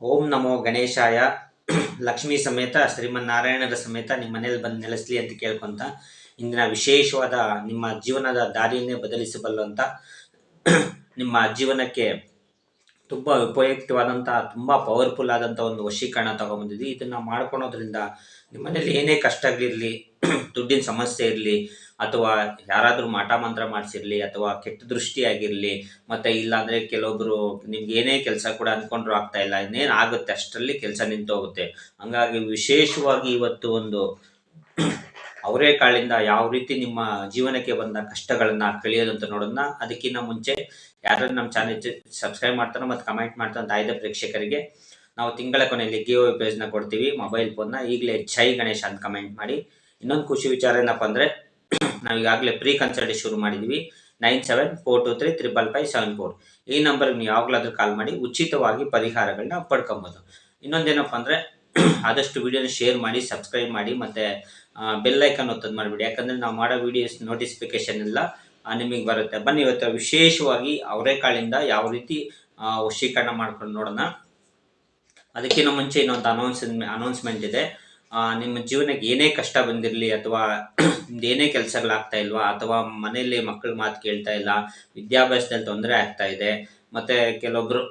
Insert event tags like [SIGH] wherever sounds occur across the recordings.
ಓಂ ನಮೋ ಗಣೇಶಾಯ. [CLEARS THROAT] ಲಕ್ಷ್ಮೀ ಸಮೇತ, ಶ್ರೀಮನ್ನಾರಾಯಣರ ಸಮೇತ ನಿಮ್ಮ ಮನೇಲಿ ಬಂದು ನೆಲೆಸಲಿ ಅಂತ ಕೇಳ್ಕೊಂತ, ಇಂದಿನ ವಿಶೇಷವಾದ ನಿಮ್ಮ ಜೀವನದ ದಾರಿಯನ್ನೇ ಬದಲಿಸಬಲ್ಲಂತ [CLEARS THROAT] ನಿಮ್ಮ ಜೀವನಕ್ಕೆ ತುಂಬ ಉಪಯುಕ್ತವಾದಂಥ ತುಂಬ ಪವರ್ಫುಲ್ ಆದಂಥ ಒಂದು ವಶೀಕರಣ ತಗೊಂಡ್ಬಂದಿದ್ವಿ ಇದನ್ನು ಮಾಡ್ಕೊಳೋದ್ರಿಂದ ನಿಮ್ಮ ಏನೇ ಏನೇ ಕಷ್ಟಗಳಿರಲಿ [CLEARS THROAT] ದುಡ್ಡಿನ ಸಮಸ್ಯೆ ಇರಲಿ, ಅಥವಾ ಯಾರಾದರೂ ಮಾಟ ಮಂತ್ರ ಮಾಡಿಸಿರಲಿ, ಅಥವಾ ಕೆಟ್ಟ ದೃಷ್ಟಿ ಆಗಿರಲಿ, ಮತ್ತು ಇಲ್ಲಾಂದರೆ ಕೆಲವೊಬ್ಬರು ನಿಮ್ಗೆ ಏನೇ ಕೆಲಸ ಕೂಡ ಅಂದ್ಕೊಂಡ್ರು ಆಗ್ತಾ ಇಲ್ಲ, ಇನ್ನೇನು ಆಗುತ್ತೆ, ಅಷ್ಟರಲ್ಲಿ ಕೆಲಸ ನಿಂತು ಹೋಗುತ್ತೆ. ಹಂಗಾಗಿ ವಿಶೇಷವಾಗಿ ಇವತ್ತು ಒಂದು [CLEARS THROAT] ಅವರೇಕಾಳಿಂದ ಯಾವ ರೀತಿ ನಿಮ್ಮ ಜೀವನಕ್ಕೆ ಬಂದ ಕಷ್ಟಗಳನ್ನ ಕಳಿಯೋದು ಅಂತ ನೋಡೋಣ ಅದಕ್ಕಿಂತ ಮುಂಚೆ ಯಾರು ನಮ್ಮ ಚಾನೆಲ್ ಸಬ್ಸ್ಕ್ರೈಬ್ ಮಾಡ್ತಾರೋ ಮತ್ತು ಕಮೆಂಟ್ ಮಾಡ್ತಾರೋ ಆಯ್ದ ಪ್ರೇಕ್ಷಕರಿಗೆ ನಾವು ತಿಂಗಳ ಕೊನೆಯಲ್ಲಿ ಗಿವ್ ಪೇಜ್ನ ಕೊಡ್ತೀವಿ ಮೊಬೈಲ್ ಫೋನ್ನ ಈಗಲೇ ಜೈ ಗಣೇಶ್ ಅಂತ ಕಮೆಂಟ್ ಮಾಡಿ. ಇನ್ನೊಂದು ಖುಷಿ ವಿಚಾರ ಏನಪ್ಪ ಅಂದರೆ, [CLEARS THROAT] ನಾವು ಈಗಾಗಲೇ ಪ್ರೀ ಕನ್ಸಲ್ಟ್ ಶುರು ಮಾಡಿದ್ದೀವಿ nine seven four two three triple five seven four ಈ ನಂಬರ್ಗೆ ನೀವು ಯಾವಾಗಲಾದರೂ ಕಾಲ್ ಮಾಡಿ, ಉಚಿತವಾಗಿ ಪರಿಹಾರಗಳನ್ನ ಪಡ್ಕೊಬೋದು. ಇನ್ನೊಂದೇನಪ್ಪ ಅಂದರೆ, [CLEARS THROAT] ಆದಷ್ಟು ವಿಡಿಯೋನ ಶೇರ್ ಮಾಡಿ ಸಬ್ಸ್ಕ್ರೈಬ್ ಮಾಡಿ, ಮತ್ತು ಬೆಲ್ ಐಕನ್ ಒತ್ತದ್ದು ಮಾಡಿಬಿಡಿ. ಯಾಕಂದರೆ ನಾವು ಮಾಡೋ ವಿಡಿಯೋಸ್ ನೋಟಿಫಿಕೇಶನ್ ಎಲ್ಲ ನಿಮಗೆ ಬರುತ್ತೆ. ಬನ್ನಿ, ಇವತ್ತು ವಿಶೇಷವಾಗಿ ಅವರೇಕಾಳಿಂದ ಯಾವ ರೀತಿ ವಶೀಕರಣ ಮಾಡ್ಕೊಂಡು ನೋಡೋಣ. ಅದಕ್ಕಿಂತ ಮುಂಚೆ ಇನ್ನೊಂದು ಅನೌನ್ಸ್ ಅನೌನ್ಸ್ಮೆಂಟ್ ಇದೆ. ನಿಮ್ಮ ಜೀವನಕ್ಕೆ ಏನೇ ಕಷ್ಟ ಬಂದಿರಲಿ ಅಥವಾ ಏನೇ ಕೆಲಸಗಳಾಗ್ತಾ ಇಲ್ವಾ ಅಥವಾ ಮನೆಯಲ್ಲಿ ಮಕ್ಕಳ ಮಾತು ಕೇಳ್ತಾ ಇಲ್ಲ, ವಿದ್ಯಾಭ್ಯಾಸದಲ್ಲಿ ತೊಂದರೆ ಆಗ್ತಾ ಇದೆ, ಮತ್ತು ಕೆಲವೊಬ್ಬರು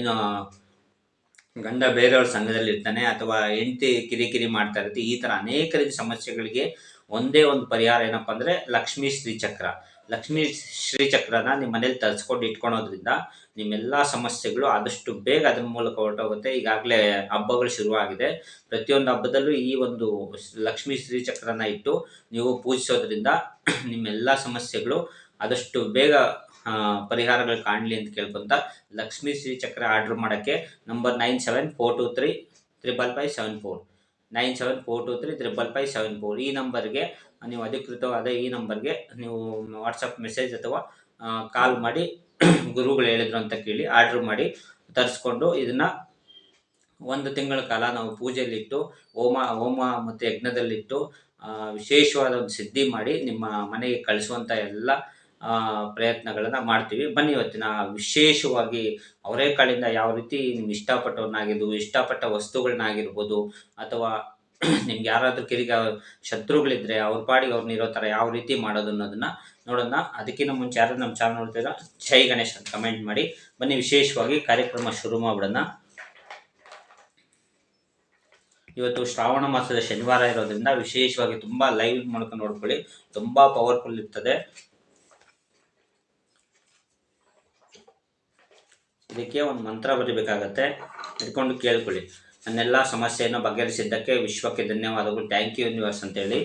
ಏನು ಗಂಡ ಬೇರೆಯವ್ರ ಸಂಘದಲ್ಲಿ ಇರ್ತಾನೆ ಅಥವಾ ಹೆಂಡತಿ ಕಿರಿಕಿರಿ ಮಾಡ್ತಾ ಇರುತ್ತೆ, ಈ ಥರ ಅನೇಕ ರೀತಿ ಸಮಸ್ಯೆಗಳಿಗೆ ಒಂದೇ ಒಂದು ಪರಿಹಾರ ಏನಪ್ಪ ಅಂದರೆ ಲಕ್ಷ್ಮೀ ಶ್ರೀಚಕ್ರ ಲಕ್ಷ್ಮೀ ಶ್ರೀಚಕ್ರನ ನಿಮ್ಮ ಮನೇಲಿ ತರಿಸ್ಕೊಂಡು ಇಟ್ಕೊಳೋದ್ರಿಂದ ನಿಮ್ಮೆಲ್ಲ ಸಮಸ್ಯೆಗಳು ಆದಷ್ಟು ಬೇಗ ಅದ್ರ ಮೂಲಕ ಹೊರಟೋಗುತ್ತೆ. ಈಗಾಗಲೇ ಹಬ್ಬಗಳು ಶುರುವಾಗಿದೆ. ಪ್ರತಿಯೊಂದು ಹಬ್ಬದಲ್ಲೂ ಈ ಒಂದು ಲಕ್ಷ್ಮೀ ಶ್ರೀಚಕ್ರನ ಇಟ್ಟು ನೀವು ಪೂಜಿಸೋದ್ರಿಂದ [CLEARS THROAT] ನಿಮ್ಮೆಲ್ಲ ಸಮಸ್ಯೆಗಳು ಆದಷ್ಟು ಬೇಗ ಪರಿಹಾರಗಳು ಕಾಣಲಿ ಅಂತ ಕೇಳ್ಕೊಂತ ಲಕ್ಷ್ಮೀ ಶ್ರೀಚಕ್ರ ಆರ್ಡ್ರ್ ಮಾಡೋಕ್ಕೆ number nine seven four two three, triple five seven four. Nine seven four two three, triple five seven four. ಈ ನಂಬರ್ಗೆ ನೀವು ಅಧಿಕೃತವಾದ ಈ ನಂಬರ್ಗೆ ನೀವು ವಾಟ್ಸಪ್ ಮೆಸೇಜ್ ಅಥವಾ ಕಾಲ್ ಮಾಡಿ, [COUGHS] ಗುರುಗಳು ಹೇಳಿದ್ರು ಅಂತ ಕೇಳಿ ಆರ್ಡ್ರ್ ಮಾಡಿ, ತರಿಸ್ಕೊಂಡು ಇದನ್ನು ಒಂದು ತಿಂಗಳ ಕಾಲ ನಾವು ಪೂಜೆಯಲ್ಲಿಟ್ಟು, ಹೋಮ ಹೋಮ ಮತ್ತು ಯಜ್ಞದಲ್ಲಿಟ್ಟು ವಿಶೇಷವಾದ ಒಂದು ಸಿದ್ಧಿ ಮಾಡಿ ನಿಮ್ಮ ಮನೆಗೆ ಕಳಿಸುವಂಥ ಎಲ್ಲ ಪ್ರಯತ್ನಗಳನ್ನು ಮಾಡ್ತೀವಿ. ಬನ್ನಿ ಇವತ್ತಿನ ವಿಶೇಷವಾಗಿ ಅವರೇಕಾಳಿಂದ ಯಾವ ರೀತಿ ನಿಮ್ಮ ಇಷ್ಟಪಟ್ಟವನ್ನಾಗಿದ್ದು ಇಷ್ಟಪಟ್ಟ ವಸ್ತುಗಳನ್ನಾಗಿರ್ಬೋದು, ಅಥವಾ [CLEARS THROAT] ನಿಮ್ಗೆ ಯಾರಾದರೂ ಕಿರಿಗ ಶತ್ರುಗಳಿದ್ರೆ ಅವ್ರ ಪಾಡಿಗೆ ಅವ್ರನ್ನ ಇರೋ ಥರ ಯಾವ ರೀತಿ ಮಾಡೋದು ಅನ್ನೋದನ್ನ ನೋಡೋಣ. ಅದಕ್ಕಿಂತ ಮುಂಚೆ ಯಾರು ನಮ್ಮ ಚಾನಲ್ ನೋಡ್ತೀರಾ ಜೈ ಗಣೇಶ್ ಅಂತ ಕಮೆಂಟ್ ಮಾಡಿ. ಬನ್ನಿ ವಿಶೇಷವಾಗಿ ಕಾರ್ಯಕ್ರಮ ಶುರು ಮಾಡ್ಬಿಡೋಣ. ಇವತ್ತು ಶ್ರಾವಣ ಮಾಸದ ಶನಿವಾರ ಇರೋದ್ರಿಂದ ವಿಶೇಷವಾಗಿ ತುಂಬ ಲೈವ್ ಮೂಲಕ ನೋಡ್ಕೊಳ್ಳಿ. ತುಂಬ ಪವರ್ಫುಲ್ ಇರ್ತದೆ. ಇದಕ್ಕೆ ಒಂದು ಮಂತ್ರ ಬರಿಬೇಕಾಗತ್ತೆ. ಇಟ್ಕೊಂಡು ಕೇಳ್ಕೊಳ್ಳಿ. ನನ್ನೆಲ್ಲ ಸಮಸ್ಯೆಯನ್ನು ಬಗೆಹರಿಸಿದ್ದಕ್ಕೆ ವಿಶ್ವಕ್ಕೆ ಧನ್ಯವಾದಗಳು. ಥ್ಯಾಂಕ್ ಯು ಯೂನಿವರ್ಸ್ ಅಂತೇಳಿ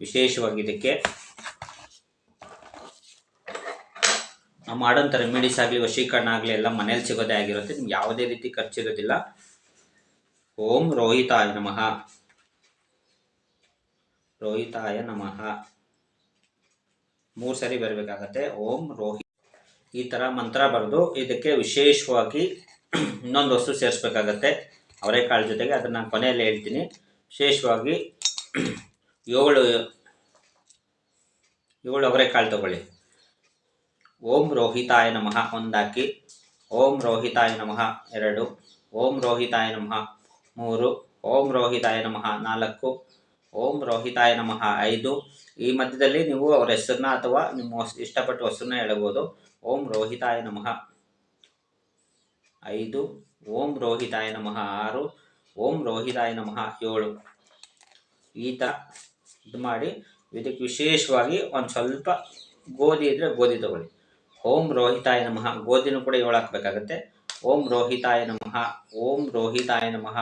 ವಿಶೇಷವಾಗಿ ಇದಕ್ಕೆ ನಾವು ಮಾಡೋಂಥ ರೆಮಿಡೀಸ್ ಆಗಲಿ ವಶೀಕರಣ ಆಗಲಿ, ಎಲ್ಲ ಮನೇಲಿ ಸಿಗೋದೇ ಆಗಿರುತ್ತೆ. ನಿಮ್ಗೆ ಯಾವುದೇ ರೀತಿ ಖರ್ಚಿರೋದಿಲ್ಲ ಓಂ ರೋಹಿತಾಯ ನಮಃ. ರೋಹಿತಾಯ ನಮಃ. ಮೂರು ಸರಿ ಬರಬೇಕಾಗತ್ತೆ. ಓಂ ರೋಹಿ ಈ ಥರ ಮಂತ್ರ ಬರೆದು ಇದಕ್ಕೆ ವಿಶೇಷವಾಗಿ ಇನ್ನೊಂದು ವಸ್ತು ಸೇರಿಸ್ಬೇಕಾಗತ್ತೆ. ಅವರೆಕಾಳು ಜೊತೆಗೆ ಅದನ್ನು ನಾನು ಕೊನೆಯಲ್ಲಿ ಹೇಳ್ತೀನಿ. ವಿಶೇಷವಾಗಿ ಏಳು ಏಳು ಅವರೆಕಾಳು ತಗೊಳ್ಳಿ. ಓಂ ರೋಹಿತಾಯ ನಮಃ ಒಂದಾಕಿ, ಓಂ ರೋಹಿತಾಯ ನಮಃ ಎರಡು, ಓಂ ರೋಹಿತಾಯ ನಮಃ ಮೂರು, ಓಂ ರೋಹಿತಾಯ ನಮಃ ನಾಲ್ಕು, ಓಂ ರೋಹಿತಾಯ ನಮಃ ಐದು. ಈ ಮಧ್ಯದಲ್ಲಿ ನೀವು ಅವರ ಹೆಸರನ್ನ ಅಥವಾ ನಿಮ್ಮ ಇಷ್ಟಪಟ್ಟು ಹೆಸರನ್ನ ಹೇಳಬಹುದು ಓಂ ರೋಹಿತಾಯ ನಮಃ ಐದು. ಓಂ ರೋಹಿತಾಯ ನಮಃ ಆರು. ಓಂ ರೋಹಿತಾಯ ನಮಃ ಏಳು. ಈ ಥರ ಇದು ಮಾಡಿ ಇದಕ್ಕೆ ವಿಶೇಷವಾಗಿ ಒಂದು ಸ್ವಲ್ಪ ಗೋಧಿ ಇದ್ದರೆ ಗೋಧಿ ತಗೊಳ್ಳಿ. ಓಂ ರೋಹಿತಾಯ ನಮಃ. ಗೋಧಿನೂ ಕೂಡ ಏಳು ಹಾಕಬೇಕಾಗತ್ತೆ. ಓಂ ರೋಹಿತಾಯ ನಮಃ. ಓಂ ರೋಹಿತಾಯ ನಮಃ.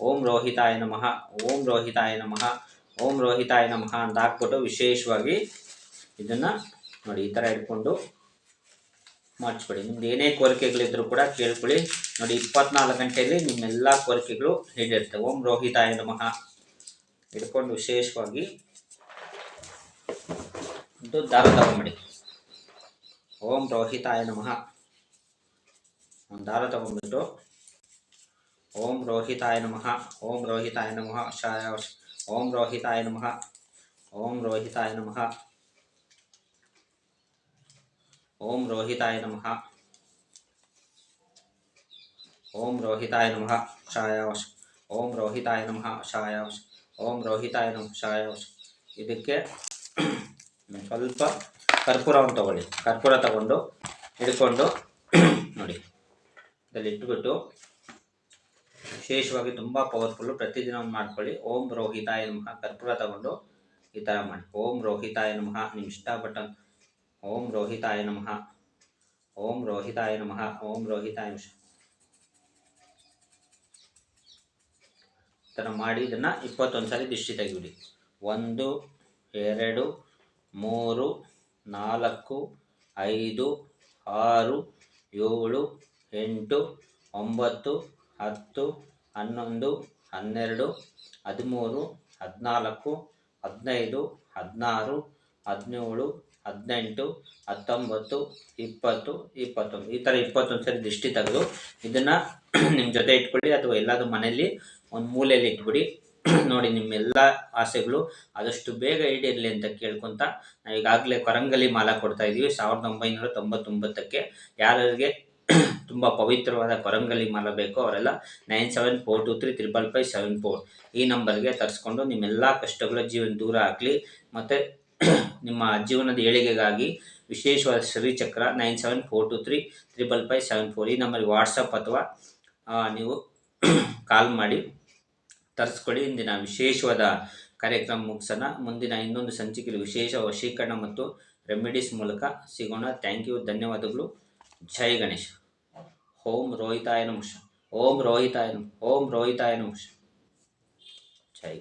ಓಂ ರೋಹಿತಾಯ ನಮಃ. ಓಂ ರೋಹಿತಾಯ ನಮಃ. ಓಂ ರೋಹಿತಾಯ ನಮಃ ಅಂತ ಹಾಕ್ಬಿಟ್ಟು ವಿಶೇಷವಾಗಿ ಇದನ್ನು ನೋಡಿ, ಈ ಥರ ಇಟ್ಕೊಂಡು ಮಾಡಿಸ್ಬಿಡಿ. ನಿಮ್ದು ಏನೇ ಕೋರಿಕೆಗಳಿದ್ರು ಕೂಡ ಕೇಳ್ಕೊಳ್ಳಿ. ನೋಡಿ, ಇಪ್ಪತ್ನಾಲ್ಕು ಗಂಟೆಯಲ್ಲಿ ನಿಮ್ಮೆಲ್ಲ ಕೋರಿಕೆಗಳು ಈಡೇರ್ತವೆ ಓಂ ರೋಹಿತಾಯ ನಮಃ. ಹಿಡ್ಕೊಂಡು ವಿಶೇಷವಾಗಿ ದಾರ ತಗೊಂಬಿಡಿ. ಓಂ ರೋಹಿತಾಯ ನಮಃ. ಒಂದು ದಾರ ತಗೊಂಡ್ಬಿಟ್ಟು ಓಂ ರೋಹಿತಾಯ ನಮಃ. ಓಂ ರೋಹಿತಾಯ ನಮಃ. ಶಾಯ ಓಂ ರೋಹಿತಾಯ ನಮಃ. ಓಂ ರೋಹಿತಾಯ ನಮಃ. ಓಂ ರೋಹಿತಾಯ ನಮಃ. ಓಂ ರೋಹಿತಾಯ ನಮಃ ಶಾಯಾವಶ ಓಂ ರೋಹಿತಾಯ ನಮಃ ಶಾಯಾವಶ ಓಂ ರೋಹಿತಾಯ ನಮಃ ಶಾಯಾವಶ ಇದಕ್ಕೆ ಸ್ವಲ್ಪ ಕರ್ಪೂರವನ್ನು ತಗೊಳ್ಳಿ. ಕರ್ಪೂರ ತಗೊಂಡು ಹಿಡ್ಕೊಂಡು ನೋಡಿ. ಇದರಲ್ಲಿ ಇಟ್ಬಿಟ್ಟು ವಿಶೇಷವಾಗಿ ತುಂಬ ಪವರ್ಫುಲ್ಲು ಪ್ರತಿದಿನ ಮಾಡ್ಕೊಳ್ಳಿ. ಓಂ ರೋಹಿತಾಯ ನಮಃ, ಕರ್ಪೂರ ತಗೊಂಡು ಈ ಥರ ಮಾಡಿ. ಓಂ ರೋಹಿತಾಯ ನಮಃ ನಿಮ್ಮ ಇಷ್ಟಪಟ್ಟ ಓಂ ರೋಹಿತಾಯ ನಮಃ. ಓಂ ರೋಹಿತಾಯ ನಮಃ. ಓಂ ರೋಹಿತಾಯ ಈ ಥರ ಮಾಡಿ ಇದನ್ನು ಇಪ್ಪತ್ತೊಂದು ಸಾರಿ ದಿಷ್ಟಿ ತೆಗಿಬಿಡಿ ಒಂದು, ಎರಡು, ಮೂರು, ನಾಲ್ಕು, ಐದು, ಆರು, ಏಳು, ಎಂಟು, ಒಂಬತ್ತು, ಹತ್ತು, ಹನ್ನೊಂದು, ಹನ್ನೆರಡು, ಹದಿಮೂರು, ಹದಿನಾಲ್ಕು, ಹದಿನೈದು, ಹದಿನಾರು, ಹದಿನೇಳು ಹದಿನೆಂಟು, ಹತ್ತೊಂಬತ್ತು, ಇಪ್ಪತ್ತು, ಇಪ್ಪತ್ತೊಂದು. ಈ ಥರ ಇಪ್ಪತ್ತೊಂದು ಸರಿ ದೃಷ್ಟಿ ತೆಗೆದು ಇದನ್ನು [CLEARS THROAT] ನಿಮ್ಮ ಜೊತೆ ಇಟ್ಕೊಳ್ಳಿ ಅಥವಾ ಎಲ್ಲಾದರೂ ಮನೆಯಲ್ಲಿ ಒಂದು ಮೂಲೆಯಲ್ಲಿ ಇಟ್ಬಿಡಿ. [CLEARS THROAT] ನೋಡಿ, ನಿಮ್ಮೆಲ್ಲ ಆಸೆಗಳು ಆದಷ್ಟು ಬೇಗ ಈಡೇರಲಿ ಅಂತ ಕೇಳ್ಕೊತ ನಾವು ಈಗಾಗಲೇ ಕೊರಂಗಲಿ ಮಾಲ ಕೊಡ್ತಾ ಇದ್ದೀವಿ ಸಾವಿರದ ಒಂಬೈನೂರ ತೊಂಬತ್ತೊಂಬತ್ತಕ್ಕೆ ಯಾರಿಗೆ [CLEARS THROAT] ತುಂಬ ಪವಿತ್ರವಾದ ಕೊರಂಗಲಿ ಮಾಲ ಬೇಕೋ ಅವರೆಲ್ಲ nine seven four two three triple five seven four ಈ ನಂಬರ್ಗೆ ತರಿಸ್ಕೊಂಡು ನಿಮ್ಮೆಲ್ಲ ಕಷ್ಟಗಳ ಜೀವನ ದೂರ ಆಗಲಿ. ಮತ್ತು ನಿಮ್ಮ ಜೀವನದ ಏಳಿಗೆಗಾಗಿ ವಿಶೇಷವಾದ Srichakra nine seven four two three triple five seven four ಈ ನಂಬರ್ಗೆ ವಾಟ್ಸಪ್ ಅಥವಾ ನೀವು ಕಾಲ್ ಮಾಡಿ ತರಿಸ್ಕೊಳ್ಳಿ. ಇಂದಿನ ವಿಶೇಷವಾದ ಕಾರ್ಯಕ್ರಮ ಮುಗಿಸೋಣ. ಮುಂದಿನ ಇನ್ನೊಂದು ಸಂಚಿಕೆಯಲ್ಲಿ ವಿಶೇಷ ವಶೀಕರಣ ಮತ್ತು ರೆಮಿಡೀಸ್ ಮೂಲಕ ಸಿಗೋಣ. Thank you. ಧನ್ಯವಾದಗಳು. ಜೈ ಗಣೇಶ. ಓಂ ರೋಹಿತಾಯ ನಮಃ. ಓಂ ರೋಹಿತಾಯ ಓಂ ರೋಹಿತಾಯ ನಮಃ. ಜೈ.